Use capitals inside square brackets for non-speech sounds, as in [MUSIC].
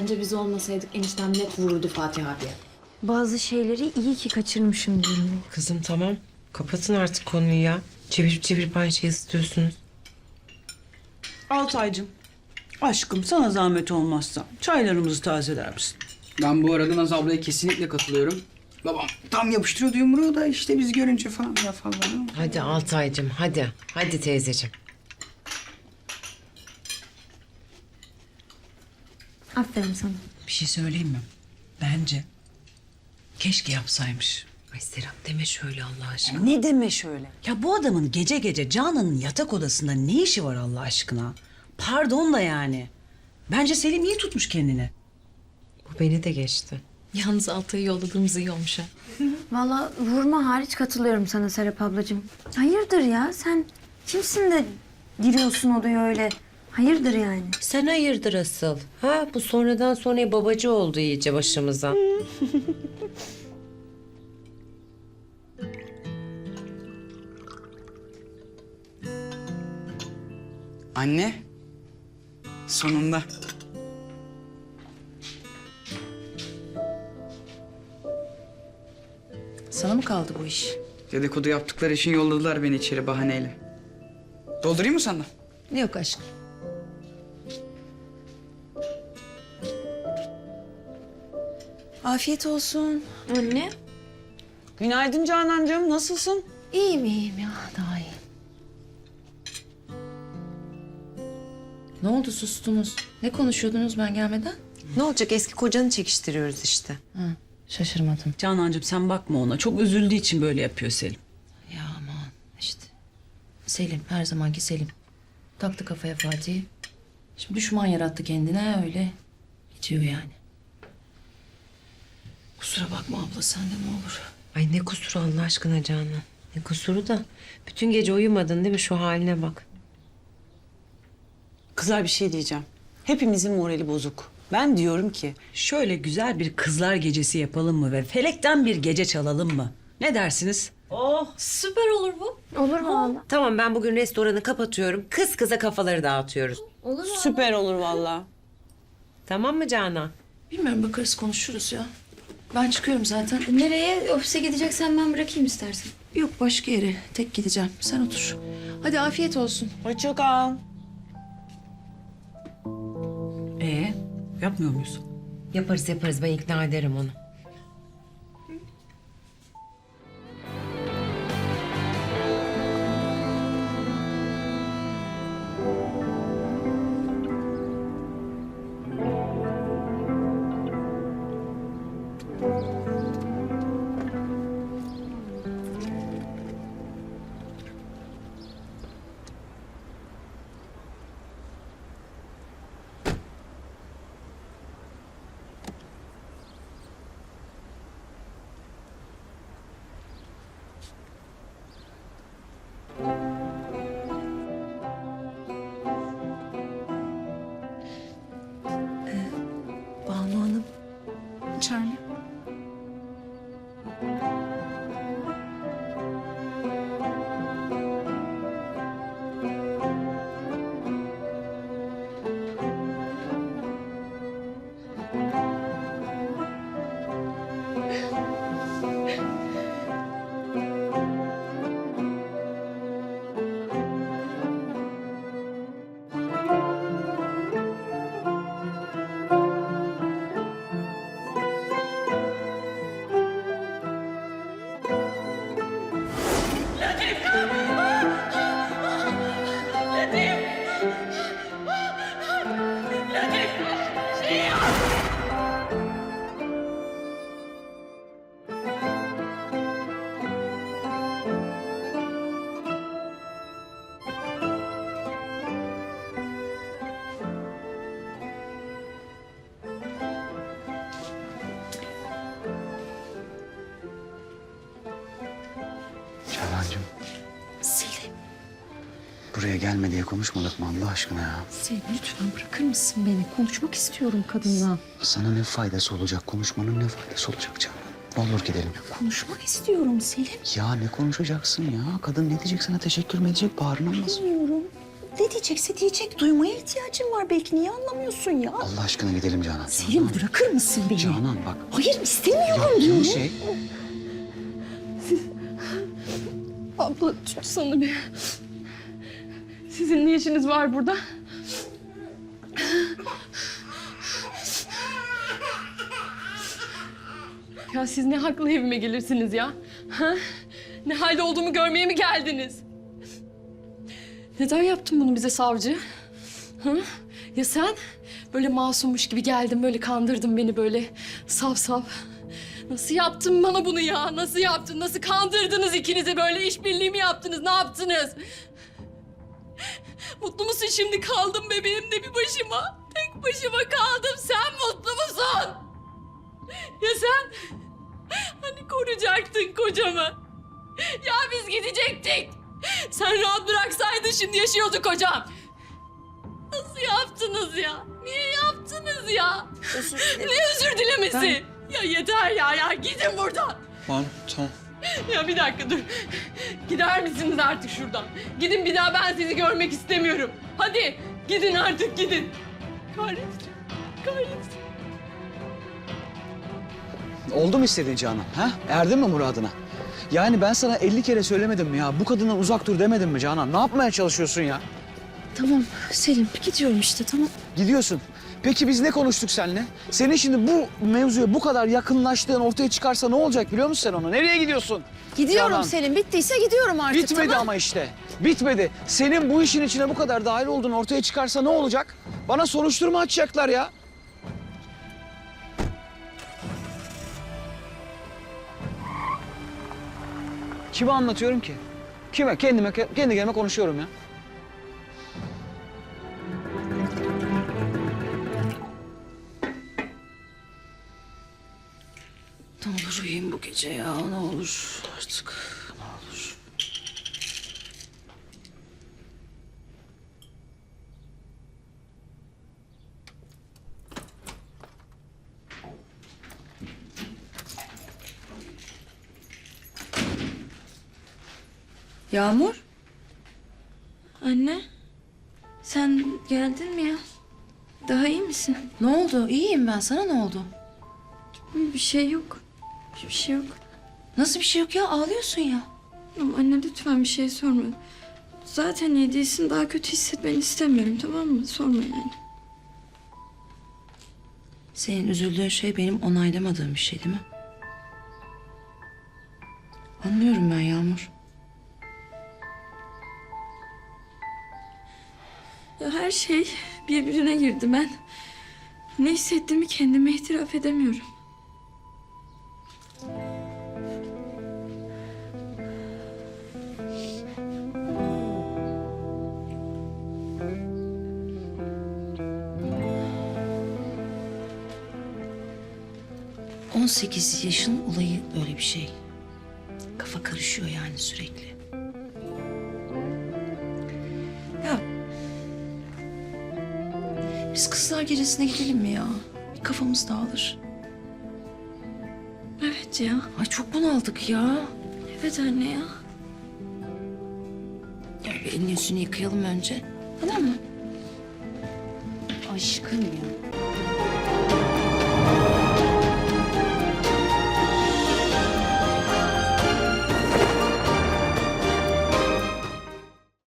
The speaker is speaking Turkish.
Bence biz olmasaydık eniştem net vururdu Fatih abiye. Bazı şeyleri iyi ki kaçırmışım diyorum. Kızım tamam. Kapatın artık konuyu ya. Çevirip çevirip aynı şeyi ısıtıyorsunuz. Altaycığım, aşkım sana zahmet olmazsa çaylarımızı tazeler misin? Ben bu arada Naz ablaya kesinlikle katılıyorum. Babam tam yapıştırıyordu yumruğu da işte biz görünce falan ya falan. Hadi Altaycığım hadi. Hadi teyzeciğim. Aferin sana. Bir şey söyleyeyim mi? Bence keşke yapsaymış. Ay Serap deme şöyle Allah aşkına. Ne deme şöyle? Ya bu adamın gece gece Canan'ın yatak odasında ne işi var Allah aşkına? Pardon da yani. Bence Selim iyi tutmuş kendini. Bu beni de geçti. Yalnız Altay'ı yolladığımız iyi olmuş ha. [LAUGHS] Vallahi vurma hariç katılıyorum sana Serap ablacığım. Hayırdır ya sen kimsin de giriyorsun odaya öyle? Hayırdır yani? Sen hayırdır asıl. Ha bu sonradan sonraya babacı oldu iyice başımıza. [LAUGHS] Anne. Sonunda. Sana mı kaldı bu iş? Dedikodu yaptıkları için yolladılar beni içeri bahaneyle. Doldurayım mı sana? Yok aşkım. Afiyet olsun. Anne. Günaydın Canancığım, nasılsın? İyiyim iyiyim ya daha iyi. Ne oldu sustunuz? Ne konuşuyordunuz ben gelmeden? ne olacak eski kocanı çekiştiriyoruz işte. Ha, şaşırmadım. Canancığım sen bakma ona. Çok üzüldüğü için böyle yapıyor Selim. Ya aman işte. Selim her zamanki Selim. Taktı kafaya Fatih'i. Şimdi düşman yarattı kendine öyle. Gidiyor yani. Kusura bakma abla sen de ne olur. Ay ne kusuru Allah aşkına Canan. Ne kusuru da. Bütün gece uyumadın değil mi şu haline bak. Kızlar bir şey diyeceğim. Hepimizin morali bozuk. Ben diyorum ki şöyle güzel bir kızlar gecesi yapalım mı ve felekten bir gece çalalım mı? Ne dersiniz? Süper olur bu. Olur mu valla? Tamam ben bugün restoranı kapatıyorum. Kız kıza kafaları dağıtıyoruz. Süper olur vallahi. Tamam mı Canan? Bilmiyorum bakarız konuşuruz ya. Ben çıkıyorum zaten. Nereye? Ofise gideceksen ben bırakayım istersen. Yok başka yere. Tek gideceğim. Sen otur. Hadi afiyet olsun. Hoşça kal. Ee, yapmıyor muyuz? Yaparız yaparız ben ikna ederim onu. Buraya gelme diye konuşmadık mı Allah aşkına ya? Selim lütfen bırakır mısın beni? Konuşmak istiyorum kadınla. Sana ne faydası olacak? Konuşmanın ne faydası olacak? Ne olur gidelim. Konuşmak istiyorum Selim. Ya ne konuşacaksın ya? Kadın ne diyecek sana? Teşekkür mü edecek? Bağrına mı? Bilmiyorum. Ne diyecekse diyecek. Duymaya ihtiyacın var belki. Niye anlamıyorsun ya? Allah aşkına gidelim Canan. Selim bırakır mısın beni? Canan bak. Hayır istemiyorum diyorum. şey Abla tutsana bir. Sizin ne işiniz var burada? Ya siz ne haklı evime gelirsiniz ya? Ha? Ne halde olduğumu görmeye mi geldiniz? Neden yaptın bunu bize savcı? Ha? Ya sen? Böyle masummuş gibi geldin, böyle kandırdın beni böyle saf saf. Nasıl yaptın bana bunu ya? Nasıl yaptın? Nasıl kandırdınız ikinizi böyle işbirliği mi yaptınız? Ne yaptınız? Mutlu musun şimdi? Kaldım bebeğimde bir başıma. Tek başıma kaldım. Sen mutlu musun? Ya sen? Hani koruyacaktın kocamı? Ya biz gidecektik. Sen rahat bıraksaydın şimdi yaşıyordu kocam. Nasıl yaptınız ya? Niye yaptınız ya? Ne özür dilemesi? Ya yeter ya ya gidin buradan. Tamam tamam. [LAUGHS] Ya bir dakika dur. Gider misiniz artık şuradan? Gidin bir daha ben sizi görmek istemiyorum. Hadi gidin artık gidin. Kahretsin. Kahretsin. Oldu mu istediğin Canan? Ha? Erdin mi muradına? Yani ben sana 50 kere söylemedim mi ya? Bu kadından uzak dur demedim mi Canan? Ne yapmaya çalışıyorsun ya? Tamam Selim gidiyorum işte tamam. Gidiyorsun. Peki biz ne konuştuk seninle? Senin şimdi bu mevzuya bu kadar yakınlaştığın ortaya çıkarsa ne olacak biliyor musun sen onu? Nereye gidiyorsun? Gidiyorum Canan. Selim bittiyse gidiyorum artık Bitmedi tamam. ama işte. Bitmedi. Senin bu işin içine bu kadar dahil olduğun ortaya çıkarsa ne olacak? Bana soruşturma açacaklar ya. Kime anlatıyorum ki? Kime? Kendime, kendi kendime konuşuyorum ya. Uyuyayım bu gece ya ne olur artık ne olur. Yağmur? Anne, sen geldin mi ya? Daha iyi misin? Ne oldu? İyiyim ben. Sana ne oldu? Bir şey yok. Bir şey yok. Nasıl bir şey yok ya? Ağlıyorsun ya. Ama anne lütfen bir şey sorma. Zaten iyi değilsin. Daha kötü hissetmeni istemiyorum tamam mı? Sorma yani. Senin üzüldüğün şey benim onaylamadığım bir şey değil mi? Anlıyorum ben Yağmur. Ya her şey birbirine girdi ben. Ne hissettiğimi kendime itiraf edemiyorum. On sekiz yaşın olayı böyle bir şey. Kafa karışıyor yani sürekli. Ya biz kızlar gecesine gidelim mi ya? Bir kafamız dağılır. Evet ya. Ay çok bunaldık ya. Evet anne ya. Ya bir elini yüzünü yıkayalım önce. Tamam mı? Aşkım ya.